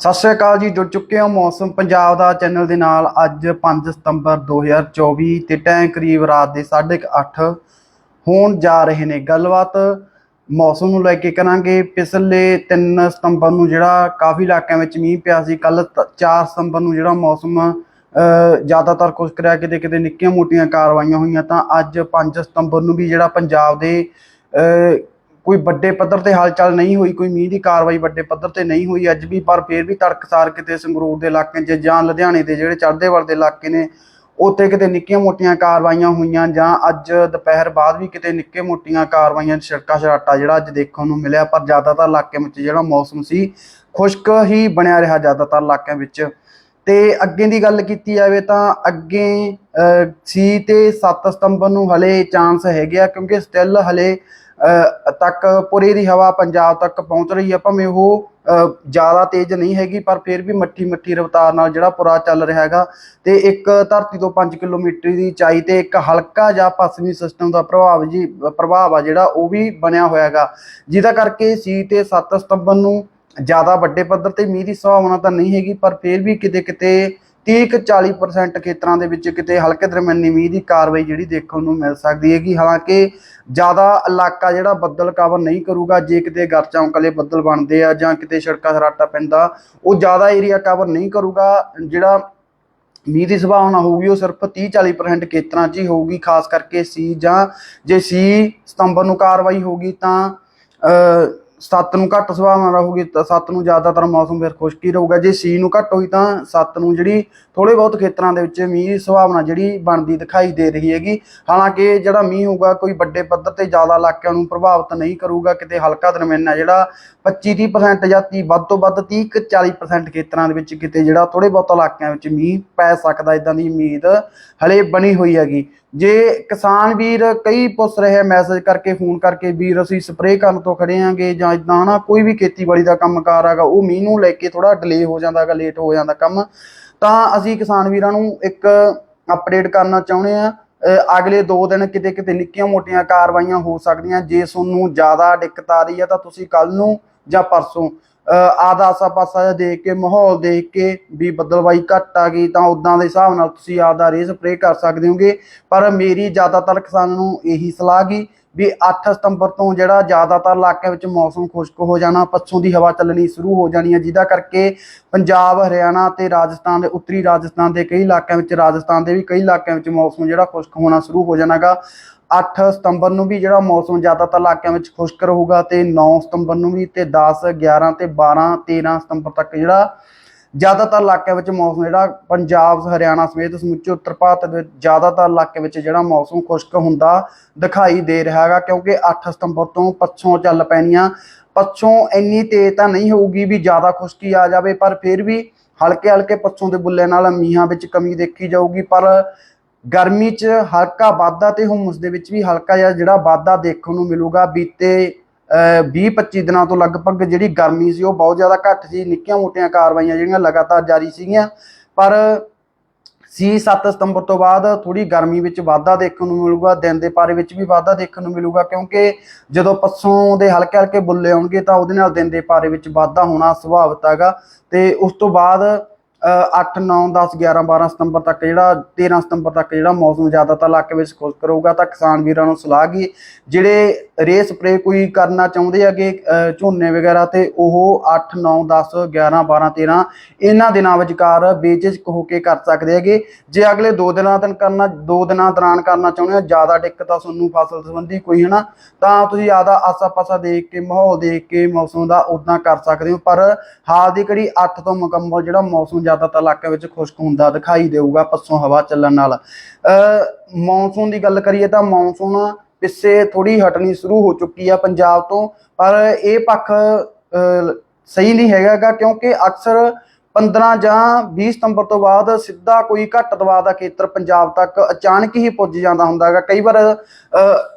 ਸਤਿ ਸ਼੍ਰੀ ਅਕਾਲ ਜੀ, ਜੁੜ ਚੁੱਕੇ ਹਾਂ ਮੌਸਮ ਪੰਜਾਬ ਦਾ ਚੈਨਲ ਦੇ ਨਾਲ ਅੱਜ 5 ਸਤੰਬਰ 2024 ਤੇ ਟਾਈਮ ਕਰੀਬ ਰਾਤ ਦੇ 8:30 ਹੋਣ ਜਾ ਰਹੇ ਨੇ। ਗੱਲਬਾਤ ਮੌਸਮ ਨੂੰ ਲੈ ਕੇ ਕਰਾਂਗੇ। ਪਿਛਲੇ 3 ਸਤੰਬਰ ਨੂੰ ਜਿਹੜਾ ਕਾਫੀ ਇਲਾਕਿਆਂ ਵਿੱਚ ਮੀਂਹ ਪਿਆ ਸੀ ਕੱਲ 4 ਸਤੰਬਰ ਨੂੰ ਜਿਹੜਾ ਮੌਸਮ ਜ਼ਿਆਦਾਤਰ ਖੁਸ਼ਕ ਰਿਹਾ ਕਿਤੇ ਕਿਤੇ ਨਿੱਕੀਆਂ ਮੋਟੀਆਂ ਕਾਰਵਾਈਆਂ ਹੋਈਆਂ, ਤਾਂ ਅੱਜ 5 ਸਤੰਬਰ ਨੂੰ ਵੀ ਜਿਹੜਾ ਪੰਜਾਬ ਦੇ ਕੋਈ ਵੱਡੇ ਪੱਧਰ ਤੇ ਹਲਚਲ ਨਹੀਂ ਹੋਈ, ਕੋਈ ਮੀਂਹ ਦੀ ਕਾਰਵਾਈ ਵੱਡੇ ਪੱਧਰ ਤੇ ਨਹੀਂ ਹੋਈ, ਅੱਜ ਵੀ, ਪਰ ਫਿਰ ਵੀ ਤੜਕਸਾਰ ਕਿਤੇ ਸੰਗਰੂਰ ਦੇ ਇਲਾਕੇ 'ਚ ਜਾਂ ਲੁਧਿਆਣੇ ਦੇ ਜਿਹੜੇ ਚੜ੍ਹਦੇ ਵੱਲ ਦੇ ਇਲਾਕੇ ਨੇ, ਉੱਥੇ ਕਿਤੇ ਨਿੱਕੀਆਂ ਮੋਟੀਆਂ ਕਾਰਵਾਈਆਂ ਹੋਈਆਂ ਜਾਂ ਅੱਜ ਦੁਪਹਿਰ ਬਾਅਦ ਵੀ ਕਿਤੇ ਨਿੱਕੇ ਮੋਟੀਆਂ ਕਾਰਵਾਈਆਂ ਛਿੜਕਾ ਛਰਾਟਾ ਜਿਹੜਾ ਅੱਜ ਦੇਖਣ ਨੂੰ ਮਿਲਿਆ, ਪਰ ਜ਼ਿਆਦਾਤਰ ਇਲਾਕਿਆਂ ਵਿੱਚ ਜਿਹੜਾ ਮੌਸਮ ਸੀ, ਖੁਸ਼ਕ ਹੀ ਬਣਿਆ ਰਿਹਾ ਜ਼ਿਆਦਾਤਰ ਇਲਾਕਿਆਂ ਵਿੱਚ। ਤੇ ਅੱਗੇ ਦੀ ਗੱਲ ਕੀਤੀ ਜਾਵੇ ਤਾਂ ਅੱਗੇ ਸੀ ਤੇ 7 ਸਤੰਬਰ ਨੂੰ ਹਲੇ ਚਾਂਸ ਹੈਗੇ ਆ ਕਿਉਂਕਿ ਸਟਿਲ ਹਲੇ ਤੱਕ ਪੁਰੇ ਦੀ ਹਵਾ ਪੰਜਾਬ ਤੱਕ ਪਹੁੰਚ ਰਹੀ ਹੈ ਭਾਵੇਂ ਉਹ ਜ਼ਿਆਦਾ ਤੇਜ਼ ਨਹੀਂ ਹੈਗੀ, ਪਰ ਫਿਰ ਵੀ ਮੱਠੀ ਮੱਠੀ ਰਫ਼ਤਾਰ ਨਾਲ ਜਿਹੜਾ ਪੁਰਾ ਚੱਲ ਰਿਹਾ ਹੈਗਾ ਤੇ ਇੱਕ ਧਰਤੀ ਤੋਂ 5 ਕਿਲੋਮੀਟਰ ਦੀ ਉਚਾਈ ਤੇ ਇੱਕ ਹਲਕਾ ਜਾਂ ਪੱਛਮੀ ਸਿਸਟਮ ਦਾ ਪ੍ਰਭਾਵ ਜੀ, ਪ੍ਰਭਾਵ ਆ ਜਿਹੜਾ, ਉਹ ਵੀ ਬਣਿਆ ਹੋਇਆ ਹੈਗਾ। ਜਿਹਦਾ ਕਰਕੇ ਸੀ ਤੇ 7 ਸਤੰਬਰ ਨੂੰ ਜ਼ਿਆਦਾ ਵੱਡੇ ਪੱਧਰ ਤੇ ਮੀਂਹ ਦੀ ਸੰਭਾਵਨਾ ਤਾਂ ਨਹੀਂ ਹੈਗੀ, ਪਰ ਫਿਰ ਵੀ ਕਿਤੇ ਕਿਤੇ 30 ਕੁ 40% ਖੇਤਰਾਂ ਦੇ ਵਿੱਚ ਕਿਤੇ ਹਲਕੇ ਦਰਮਿਆਨੀ ਮੀਂਹ ਦੀ ਕਾਰਵਾਈ ਜਿਹੜੀ ਦੇਖਣ ਨੂੰ ਮਿਲ ਸਕਦੀ ਹੈਗੀ। ਹਾਲਾਂਕਿ ਜ਼ਿਆਦਾ ਇਲਾਕਾ ਜਿਹੜਾ ਬੱਦਲ ਕਵਰ ਨਹੀਂ ਕਰੂਗਾ, ਜੇ ਕਿਤੇ ਗਰ ਚੌਂਕਲੇ ਬੱਦਲ ਬਣਦੇ ਆ ਜਾਂ ਕਿਤੇ ਸੜਕਾਂ ਸਰਾਟਾ ਪੈਂਦਾ, ਉਹ ਜ਼ਿਆਦਾ ਏਰੀਆ ਕਵਰ ਨਹੀਂ ਕਰੂਗਾ। ਜਿਹੜਾ ਮੀਂਹ ਦੀ ਸੰਭਾਵਨਾ ਹੋਊਗੀ, ਉਹ ਸਿਰਫ 30 40% ਖੇਤਰਾਂ 'ਚ ਹੀ ਹੋਊਗੀ। ਖਾਸ ਕਰਕੇ ਸੀ ਜਾਂ ਜੇ ਸੀ ਸਤੰਬਰ ਨੂੰ ਕਾਰਵਾਈ ਹੋਗੀ ਤਾਂ 7 ਨੂੰ ਘੱਟ ਸੰਭਾਵਨਾ ਰਹੂਗੀ ਤਾਂ 7 ਨੂੰ ਜ਼ਿਆਦਾਤਰ ਮੌਸਮ ਫਿਰ ਖੁਸ਼ਕੀ ਹੀ ਰਹੂਗਾ। ਜੇ ਸੀ ਨੂੰ ਘੱਟ ਹੋਈ ਤਾਂ 7 ਨੂੰ ਜਿਹੜੀ ਥੋੜੇ ਬਹੁਤ ਖੇਤਰਾਂ ਦੇ ਵਿੱਚ ਮੀਂਹ ਦੀ ਸੰਭਾਵਨਾ ਜਿਹੜੀ ਬਣਦੀ ਦਿਖਾਈ ਦੇ ਰਹੀ ਹੈਗੀ। ਹਾਲਾਂਕਿ ਜਿਹੜਾ ਮੀਂਹ ਹੋਊਗਾ ਕੋਈ ਵੱਡੇ ਪੱਧਰ ਤੇ ਜ਼ਿਆਦਾ ਇਲਾਕਿਆਂ ਨੂੰ ਪ੍ਰਭਾਵਿਤ ਨਹੀਂ ਕਰੂਗਾ। ਕਿਤੇ ਹਲਕਾ ਦਰਮਿਆਨਾ ਜਿਹੜਾ 25-30% ਜਾਂ 30 ਵੱਧ ਤੋਂ ਵੱਧ 30 ਕੁ 40% ਖੇਤਰਾਂ ਦੇ ਵਿੱਚ ਕਿਤੇ ਜਿਹੜਾ ਥੋੜੇ ਬਹੁਤ ਇਲਾਕਿਆਂ ਵਿੱਚ ਮੀਂਹ ਪੈ ਸਕਦਾ ਇਦਾਂ ਦੀ ਉਮੀਦ ਹਲੇ ਬਣੀ ਹੋਈ ਹੈਗੀ। ਜੇ ਕਿਸਾਨ ਵੀਰ ਕਈ ਪੁੱਛ ਰਹੇ ਮੈਸੇਜ ਕਰਕੇ, ਫੋਨ ਕਰਕੇ, ਵੀਰ ਅਸੀਂ ਸਪਰੇਅ ਕਰਨ ਤੋਂ ਖੜੇ ਆਂਗੇ ਜਾਂ ਇਦਾਂ ਨਾ ਕੋਈ ਵੀ ਖੇਤੀਬਾੜੀ ਦਾ ਕੰਮਕਾਰ ਹੈਗਾ, ਉਹ ਮੀਂਹ ਨੂੰ ਲੈ ਕੇ ਥੋੜਾ ਡਿਲੇ ਹੋ ਜਾਂਦਾ ਹੈਗਾ ਲੇਟ ਹੋ ਜਾਂਦਾ ਕੰਮ। ਤਾਂ ਅਸੀਂ ਕਿਸਾਨ ਵੀਰਾਂ ਨੂੰ ਇੱਕ ਅਪਡੇਟ ਕਰਨਾ ਚਾਹੁੰਦੇ ਆ ਅਗਲੇ 2 ਦਿਨ ਕਿਤੇ ਕਿਤੇ ਨਿੱਕੀਆਂ ਮੋਟੀਆਂ ਕਾਰਵਾਈਆਂ ਹੋ ਸਕਦੀਆਂ। ਜੇ ਤੁਹਾਨੂੰ ਜ਼ਿਆਦਾ ਦਿੱਕਤ ਆ ਰਹੀ ਹੈ ਤਾਂ ਤੁਸੀਂ ਕੱਲ ਨੂੰ ਜਾਂ ਪਰਸੋਂ ਆਦਾ ਆਸਾ ਪਾਸਾ ਦੇਖ ਕੇ, ਮਾਹੌਲ ਦੇਖ ਕੇ ਵੀ ਬੱਦਲਵਾਈ ਘੱਟ ਆ ਗਈ ਤਾਂ ਉਦਾਂ ਦੇ ਹਿਸਾਬ ਨਾਲ ਤੁਸੀਂ ਆਪਦਾ ਰੇ ਸਪਰੇਅ ਕਰ ਸਕਦੇ ਹੋਗੇ। ਪਰ ਮੇਰੀ ਜ਼ਿਆਦਾਤਰ ਕਿਸਾਨਾਂ ਨੂੰ ਇਹੀ ਸਲਾਹ ਗੀ ਵੀ 8 ਸਤੰਬਰ ਤੋਂ ਜਿਹੜਾ ਜ਼ਿਆਦਾਤਰ ਇਲਾਕਿਆਂ ਵਿੱਚ ਮੌਸਮ ਖੁਸ਼ਕ ਹੋ ਜਾਣਾ, ਪੱਛੋਂ ਦੀ ਹਵਾ ਚੱਲਣੀ ਸ਼ੁਰੂ ਹੋ ਜਾਣੀ ਹੈ, ਜਿਹਦਾ ਕਰਕੇ ਪੰਜਾਬ, ਹਰਿਆਣਾ ਤੇ ਰਾਜਸਥਾਨ ਦੇ, ਉੱਤਰੀ ਰਾਜਸਥਾਨ ਦੇ ਕਈ ਇਲਾਕਿਆਂ ਵਿੱਚ, ਰਾਜਸਥਾਨ ਦੇ ਵੀ ਕਈ ਇਲਾਕਿਆਂ ਵਿੱਚ ਮੌਸਮ ਜਿਹੜਾ ਖੁਸ਼ਕ ਹੋਣਾ ਸ਼ੁਰੂ ਹੋ ਜਾਣਾਗਾ। 8 ਸਤੰਬਰ ਨੂੰ ਵੀ ਜਿਹੜਾ ਮੌਸਮ ਜ਼ਿਆਦਾਤਰ ਇਲਾਕਿਆਂ ਵਿੱਚ ਖੁਸ਼ਕ ਰਹੂਗਾ ਤੇ 9 ਸਤੰਬਰ ਨੂੰ ਵੀ ਤੇ 10 11 ਤੇ 12 13 ਸਤੰਬਰ ਤੱਕ ਜਿਹੜਾ ਜ਼ਿਆਦਾਤਰ ਇਲਾਕਿਆਂ ਵਿੱਚ ਮੌਸਮ ਜਿਹੜਾ ਪੰਜਾਬ, ਹਰਿਆਣਾ ਸਮੇਤ ਸਮੁੱਚੇ ਉੱਤਰ ਭਾਰਤ ਦੇ ਜ਼ਿਆਦਾਤਰ ਇਲਾਕੇ ਵਿੱਚ ਜਿਹੜਾ ਮੌਸਮ ਖੁਸ਼ਕ ਹੁੰਦਾ ਦਿਖਾਈ ਦੇ ਰਿਹਾ ਹੈਗਾ ਕਿਉਂਕਿ 8 ਸਤੰਬਰ ਤੋਂ ਪੱਛੋਂ ਚੱਲ ਪੈਣੀਆਂ। ਪੱਛੋਂ ਇੰਨੀ ਤੇਜ਼ ਤਾਂ ਨਹੀਂ ਹੋਊਗੀ ਵੀ ਜ਼ਿਆਦਾ ਖੁਸ਼ਕੀ ਆ ਜਾਵੇ, ਪਰ ਫਿਰ ਵੀ ਹਲਕੇ ਹਲਕੇ ਪੱਛੋਂ ਦੇ ਬੁੱਲੇ ਨਾਲ ਮੀਂਹਾਂ ਵਿੱਚ ਕਮੀ ਦੇਖੀ ਜਾਊਗੀ। ਪਰ ਗਰਮੀ 'ਚ ਹਲਕਾ ਵਾਧਾ ਤੇ ਹੁਮਸ ਦੇ ਵਿੱਚ ਵੀ ਹਲਕਾ ਜਿਹਾ ਜਿਹੜਾ ਵਾਧਾ ਦੇਖਣ ਨੂੰ ਮਿਲੂਗਾ। ਬੀਤੇ 20-25 ਦਿਨਾਂ ਤੋਂ ਲਗਭਗ ਜਿਹੜੀ ਗਰਮੀ ਸੀ ਉਹ ਬਹੁਤ ਜ਼ਿਆਦਾ ਘੱਟ ਸੀ, ਨਿੱਕੀਆਂ ਮੋਟੀਆਂ ਕਾਰਵਾਈਆਂ ਜਿਹੜੀਆਂ ਲਗਾਤਾਰ ਜਾਰੀ ਸੀਗੀਆਂ। ਪਰ ਸੀ 7 ਸਤੰਬਰ ਤੋਂ ਬਾਅਦ ਥੋੜੀ ਗਰਮੀ ਵਿੱਚ ਵਾਧਾ ਦੇਖਣ ਨੂੰ ਮਿਲੂਗਾ, ਦਿਨ ਦੇ ਪਾਰੇ ਵਿੱਚ ਵੀ ਵਾਧਾ ਦੇਖਣ ਨੂੰ ਮਿਲੂਗਾ, ਕਿਉਂਕਿ ਜਦੋਂ ਪੱਸੋਂ ਦੇ ਹਲਕੇ ਹਲਕੇ ਬੁੱਲੇ ਆਉਣਗੇ ਤਾਂ ਉਹਦੇ ਨਾਲ ਦਿਨ ਦੇ ਪਾਰੇ ਵਿੱਚ ਵਾਧਾ ਹੋਣਾ ਸੁਭਾਵਿਕ ਹੈਗਾ। ਤੇ ਉਸ ਤੋਂ ਬਾਅਦ 8 9 10 11 12 ਸਤੰਬਰ ਤੱਕ ਜਿਹੜਾ 13 ਸਤੰਬਰ ਤੱਕ ਜਿਹੜਾ ਮੌਸਮ ਜ਼ਿਆਦਾਤਰ ਇਲਾਕੇ ਵਿੱਚ ਖੁਸ਼ਕ ਰਹੂਗਾ ਤਾਂ ਕਿਸਾਨ ਵੀਰਾਂ ਨੂੰ ਸਲਾਹ ਗੀ ਜਿਹੜੇ ਰੇ ਸਪਰੇ ਕੋਈ ਕਰਨਾ ਚਾਹੁੰਦੇ ਹੈਗੇ ਝੋਨੇ ਵਗੈਰਾ ਤੇ ਉਹ 8 9 10 11 12 13 ਇਹਨਾਂ ਦਿਨਾਂ ਵਿਚਕਾਰ ਬੇਝਿਜਕ ਹੋ ਕੇ ਕਰ ਸਕਦੇ ਹੈਗੇ। ਜੇ ਅਗਲੇ 2 ਦਿਨਾਂ ਤੱਕ ਕਰਨਾ 2 ਦਿਨਾਂ ਦੌਰਾਨ ਕਰਨਾ ਚਾਹੁੰਦੇ ਹੋ, ਜ਼ਿਆਦਾ ਦਿੱਕਤ ਆ ਤੁਹਾਨੂੰ ਫਸਲ ਸੰਬੰਧੀ ਕੋਈ, ਹਨਾ? ਤਾਂ ਤੁਸੀਂ ਆਦਾ ਆਸਾ ਪਾਸਾ ਦੇਖ ਕੇ, ਮਾਹੌਲ ਦੇਖ ਕੇ ਮੌਸਮ ਦਾ ਉਦਾਂ ਕਰ ਸਕਦੇ ਹੋ। ਪਰ ਹਾਲ ਦੀ ਘੜੀ 8 ਤੋਂ ਮੁਕੰਮਲ ਜਿਹੜਾ ਮੌਸਮ ਜ਼ਿਆਦਾਤਰ ਇਲਾਕਿਆਂ ਵਿੱਚ ਖੁਸ਼ਕ ਹੁੰਦਾ ਦਿਖਾਈ ਦੇਊਗਾ ਪੱਸੋਂ ਹਵਾ ਚੱਲਣ ਨਾਲ। ਅ ਮੌਨਸੂਨ ਦੀ ਗੱਲ ਕਰੀਏ ਤਾਂ ਮੌਨਸੂਨ ਪਿੱਛੇ ਥੋੜੀ ਹਟਣੀ ਸ਼ੁਰੂ ਹੋ ਚੁੱਕੀ ਆ ਪੰਜਾਬ ਤੋਂ ਪਰ ਇਹ ਪੱਖ ਅ, ਸਹੀ ਨਹੀਂ ਹੈਗਾ ਗਾ ਕਿਉਂਕਿ ਅਕਸਰ 15 ਜਾਂ 20 ਸਤੰਬਰ ਤੋਂ ਬਾਅਦ ਸਿੱਧਾ ਕੋਈ ਘੱਟ ਦਬਾਅ ਦਾ ਖੇਤਰ ਪੰਜਾਬ ਤੱਕ ਅਚਾਨਕ ਹੀ ਪੁੱਜ ਜਾਂਦਾ ਹੁੰਦਾ ਹੈਗਾ। ਕਈ ਵਾਰ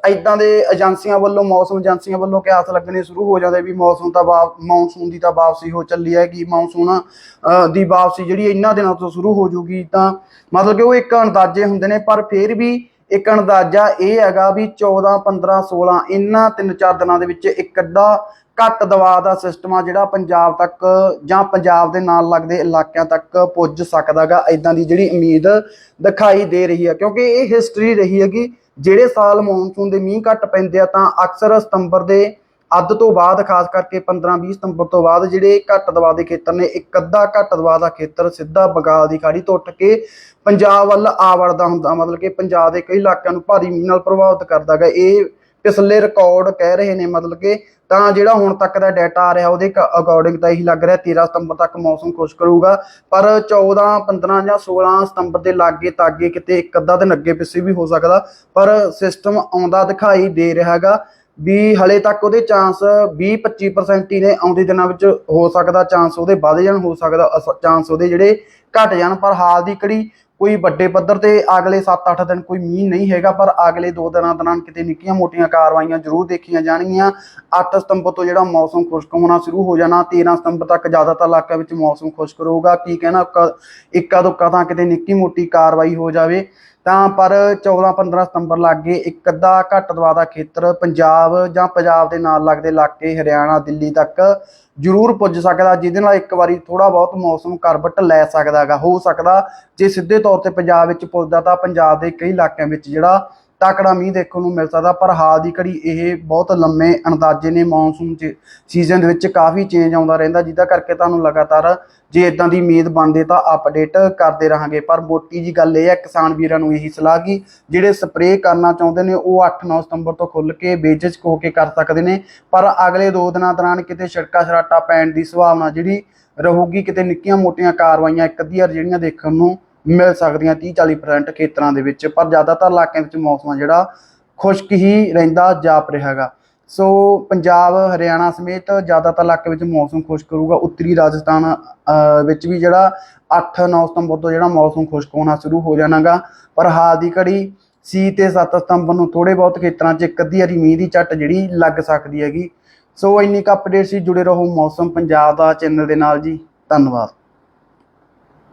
ਐਦਾਂ ਦੇ ਏਜੰਸੀਆਂ ਵੱਲੋਂ ਮੌਸਮ ਏਜੰਸੀਆਂ ਵੱਲੋਂ ਕਿਆਸ ਲੱਗਣੇ ਸ਼ੁਰੂ ਹੋ ਜਾਂਦੇ ਵੀ ਮੌਸਮ ਤਾਂ ਮੌਨਸੂਨ ਦੀ ਤਾਂ ਵਾਪਸੀ ਹੋ ਚੱਲੀ ਹੈਗੀ ਮੌਨਸੂਨ ਅ, ਦੀ ਵਾਪਸੀ ਜਿਹੜੀ ਇਹਨਾਂ ਦਿਨਾਂ ਤੋਂ ਸ਼ੁਰੂ ਹੋ ਜੂਗੀ ਤਾਂ ਮਤਲਬ ਕਿ ਉਹ ਇੱਕ ਅੰਦਾਜ਼ੇ ਹੁੰਦੇ ਨੇ ਪਰ ਫਿਰ ਵੀ ਇੱਕ ਅੰਦਾਜ਼ਾ ਇਹ ਹੈਗਾ ਵੀ 14 15 16 ਇਹਨਾਂ ਤਿੰਨ ਚਾਰ ਦਿਨਾਂ ਦੇ ਵਿੱਚ ਇੱਕ ਅੱਧਾ ਘੱਟ ਦਬਾਅ ਦਾ ਸਿਸਟਮ ਆ ਜਿਹੜਾ ਪੰਜਾਬ ਤੱਕ ਜਾਂ ਪੰਜਾਬ ਦੇ ਨਾਲ ਲੱਗਦੇ ਇਲਾਕਿਆਂ ਤੱਕ ਪੁੱਜ ਸਕਦਾਗਾ। ਇਦਾਂ ਦੀ ਜਿਹੜੀ ਉਮੀਦ ਦਿਖਾਈ ਦੇ ਰਹੀ ਹੈ ਕਿਉਂਕਿ ਇਹ ਹਿਸਟਰੀ ਰਹੀ ਹੈਗੀ ਜਿਹੜੇ ਸਾਲ ਮੌਨਸੂਨ ਦੇ ਮੀਂਹ ਘੱਟ ਪੈਂਦੇ ਆ ਤਾਂ ਅਕਸਰ ਸਤੰਬਰ ਦੇ ਅੱਧ ਤੋਂ ਬਾਅਦ, ਖਾਸ ਕਰਕੇ 15-20 ਸਤੰਬਰ ਤੋਂ ਬਾਅਦ ਜਿਹੜੇ ਘੱਟ ਦਬਾਅ ਦੇ ਖੇਤਰ ਨੇ, ਇੱਕ ਅੱਧਾ ਘੱਟ ਦਬਾਅ ਦਾ ਖੇਤਰ ਸਿੱਧਾ ਬੰਗਾਲ ਦੀ ਖਾੜੀ ਤੋਂ ਉੱਠ ਕੇ ਪੰਜਾਬ ਵੱਲ ਆ ਵੜਦਾ ਹੁੰਦਾ। ਮਤਲਬ ਕਿ ਪੰਜਾਬ ਦੇ ਕਈ ਇਲਾਕਿਆਂ ਨੂੰ ਭਾਰੀ ਮੀਂਹ ਨਾਲ ਪ੍ਰਭਾਵਿਤ ਕਰਦਾਗਾ। ਇਹ ਪਿਛਲੇ ਰਿਕਾਰਡ ਕਹਿ ਰਹੇ ਨੇ ਮਤਲਬ ਕਿ ਤਾਂ ਜਿਹੜਾ ਹੁਣ ਤੱਕ ਦਾ ਡਾਟਾ ਆ ਰਿਹਾ, ਉਹਦੇ ਅਕੋਰਡਿੰਗ ਤਾਂ ਇਹੀ ਲੱਗ ਰਿਹਾ 13 ਸਤੰਬਰ ਤੱਕ ਮੌਸਮ ਖੁਸ਼ਕ ਰਹੂਗਾ ਪਰ 14 15 ਜਾਂ 16 ਸਤੰਬਰ ਦੇ ਲਾਗੇ ਤਾਗੇ ਕਿਤੇ ਇੱਕ ਅੱਧਾ ਦਿਨ ਅੱਗੇ ਪਿੱਛੇ ਵੀ ਹੋ ਸਕਦਾ, ਪਰ ਸਿਸਟਮ ਆਉਂਦਾ ਦਿਖਾਈ ਦੇ ਰਿਹਾ ਹੈਗਾ ਵੀ ਹਲੇ ਤੱਕ ਉਹਦੇ ਚਾਂਸ 20 25% ਹੀ ਨੇ, ਆਉਂਦੇ ਦਿਨਾਂ ਵਿੱਚ ਹੋ ਸਕਦਾ ਚਾਂਸ ਉਹਦੇ ਵੱਧ ਜਾਣ, ਹੋ ਸਕਦਾ ਚਾਂਸ ਉਹਦੇ ਜਿਹੜੇ ਘਟ ਜਾਣ, ਪਰ ਹਾਲ ਦੀ ਕੜੀ ਕੋਈ ਵੱਡੇ ਪੱਧਰ ਤੇ ਅਗਲੇ 7-8 ਦਿਨ ਕੋਈ ਮੀਂਹ ਨਹੀਂ ਹੈਗਾ, ਪਰ ਅਗਲੇ 2 ਦਿਨਾਂ ਦੌਰਾਨ ਕਿਤੇ ਨਿੱਕੀਆਂ ਮੋਟੀਆਂ ਕਾਰਵਾਈਆਂ ਜ਼ਰੂਰ ਦੇਖੀਆਂ ਜਾਣਗੀਆਂ। 8 ਸਤੰਬਰ ਤੋਂ ਜਿਹੜਾ ਮੌਸਮ ਖੁਸ਼ਕ ਹੋਣਾ ਸ਼ੁਰੂ ਹੋ ਜਾਣਾ 13 ਸਤੰਬਰ ਤੱਕ ਜ਼ਿਆਦਾਤਰ ਇਲਾਕਿਆਂ ਵਿੱਚ ਮੌਸਮ ਖੁਸ਼ਕ ਰਹੂਗਾ। ਕੀ ਕਹਿਣਾ, ਇੱਕਾ ਦੁੱਕਾ ਤਾਂ ਕਿਤੇ ਨਿੱਕੀ ਮੋਟੀ ਕਾਰਵਾਈ ਹੋ ਜਾਵੇ। ਤਾਂ ਪਰ 14-15 ਸਤੰਬਰ ਲੱਗੇ ਇੱਕ ਅੱਧਾ ਘੱਟ ਦਵਾ ਦਾ ਖੇਤਰ ਪੰਜਾਬ ਜਾਂ ਪੰਜਾਬ ਦੇ ਨਾਲ ਲੱਗਦੇ ਇਲਾਕੇ ਹਰਿਆਣਾ, ਦਿੱਲੀ ਤੱਕ ਜ਼ਰੂਰ ਪੁੱਜ ਸਕਦਾ, ਜਿਹਦੇ ਨਾਲ ਇੱਕ ਵਾਰੀ ਥੋੜਾ ਬਹੁਤ ਮੌਸਮ ਕਰਵਟ ਲੈ ਸਕਦਾਗਾ, ਹੋ ਸਕਦਾ ਜੇ ਸਿੱਧੇ ਤੌਰ ਤੇ ਪੰਜਾਬ ਵਿੱਚ ਪੁੱਜਦਾ ਤਾਂ ਪੰਜਾਬ ਦੇ ਕਈ ਇਲਾਕਿਆਂ ਵਿੱਚ ਜਿਹੜਾ ਤਕੜਾ ਮੀਂਹ ਦੇਖਣ ਨੂੰ ਮਿਲ ਸਕਦਾ, ਪਰ ਹਾਲ ਦੀ ਘੜੀ ਇਹ ਬਹੁਤ ਲੰਮੇ ਅੰਦਾਜ਼ੇ ਨੇ, ਮੌਨਸੂਨ ਚ ਸੀਜ਼ਨ ਦੇ ਵਿੱਚ ਕਾਫੀ ਚੇਂਜ ਆਉਂਦਾ ਰਹਿੰਦਾ, ਜਿਹਦਾ ਕਰਕੇ ਤੁਹਾਨੂੰ ਲਗਾਤਾਰ ਜੇ ਇਦਾਂ ਦੀ ਉਮੀਦ ਬਣਦੇ ਤਾਂ ਅਪਡੇਟ ਕਰਦੇ ਰਹਾਂਗੇ। ਪਰ ਮੋਟੀ ਜੀ ਗੱਲ ਇਹ ਹੈ, ਕਿਸਾਨ ਵੀਰਾਂ ਨੂੰ ਇਹੀ ਸਲਾਹ ਕਿ ਜਿਹੜੇ ਸਪਰੇਅ ਕਰਨਾ ਚਾਹੁੰਦੇ ਨੇ, ਉਹ 8-9 ਸਤੰਬਰ ਤੋਂ ਖੁੱਲ ਕੇ ਬੇਝਿਜਕ ਹੋ ਕੇ ਕਰ ਸਕਦੇ ਨੇ। ਪਰ ਅਗਲੇ 2 ਦਿਨਾਂ ਦੌਰਾਨ ਕਿਤੇ ਛਿੜਕਾ ਛਰਾਟਾ ਪੈਣ ਦੀ ਸੰਭਾਵਨਾ ਜਿਹੜੀ ਰਹੂਗੀ, ਕਿਤੇ ਨਿੱਕੀਆਂ ਮੋਟੀਆਂ ਕਾਰਵਾਈਆਂ ਇੱਕ ਅੱਧੀਆਂ ਜਿਹੜੀਆਂ ਦੇਖਣ ਨੂੰ ਮਿਲ ਸਕਦੀਆਂ 30-40% ਖੇਤਰਾਂ ਦੇ ਵਿੱਚ, ਪਰ ਜ਼ਿਆਦਾਤਰ ਇਲਾਕਿਆਂ ਵਿੱਚ ਮੌਸਮ ਜਿਹੜਾ ਖੁਸ਼ਕ ਹੀ ਰਹਿੰਦਾ ਜਾਪ ਰਿਹਾ ਰਿਹਾਗਾ ਸੋ ਪੰਜਾਬ, ਹਰਿਆਣਾ ਸਮੇਤ ਜ਼ਿਆਦਾਤਰ ਇਲਾਕੇ ਵਿੱਚ ਮੌਸਮ ਖੁਸ਼ਕ ਰਹੂਗਾ। ਉੱਤਰੀ ਰਾਜਸਥਾਨ ਵਿੱਚ ਵੀ ਜਿਹੜਾ 8-9 ਸਤੰਬਰ ਤੋਂ ਜਿਹੜਾ ਮੌਸਮ ਖੁਸ਼ਕ ਹੋਣਾ ਸ਼ੁਰੂ ਹੋ ਜਾਣਾਗਾ। ਪਰ ਹਾਲ ਦੀ ਘੜੀ ਸੀ ਤੇ 7 ਸਤੰਬਰ ਨੂੰ ਥੋੜੇ ਬਹੁਤ ਖੇਤਰਾਂ 'ਚ ਇੱਕ ਅੱਧੀ ਹਰੀ ਮੀਂਹ ਦੀ ਝੱਟ ਜਿਹੜੀ ਲੱਗ ਸਕਦੀ ਹੈਗੀ। ਸੋ ਇੰਨੀ ਕੁ ਅਪਡੇਟ ਸੀ ਜੁੜੇ ਰਹੋ ਮੌਸਮ ਪੰਜਾਬ ਦਾ ਚੈਨਲ ਦੇ ਨਾਲ ਜੀ। ਧੰਨਵਾਦ।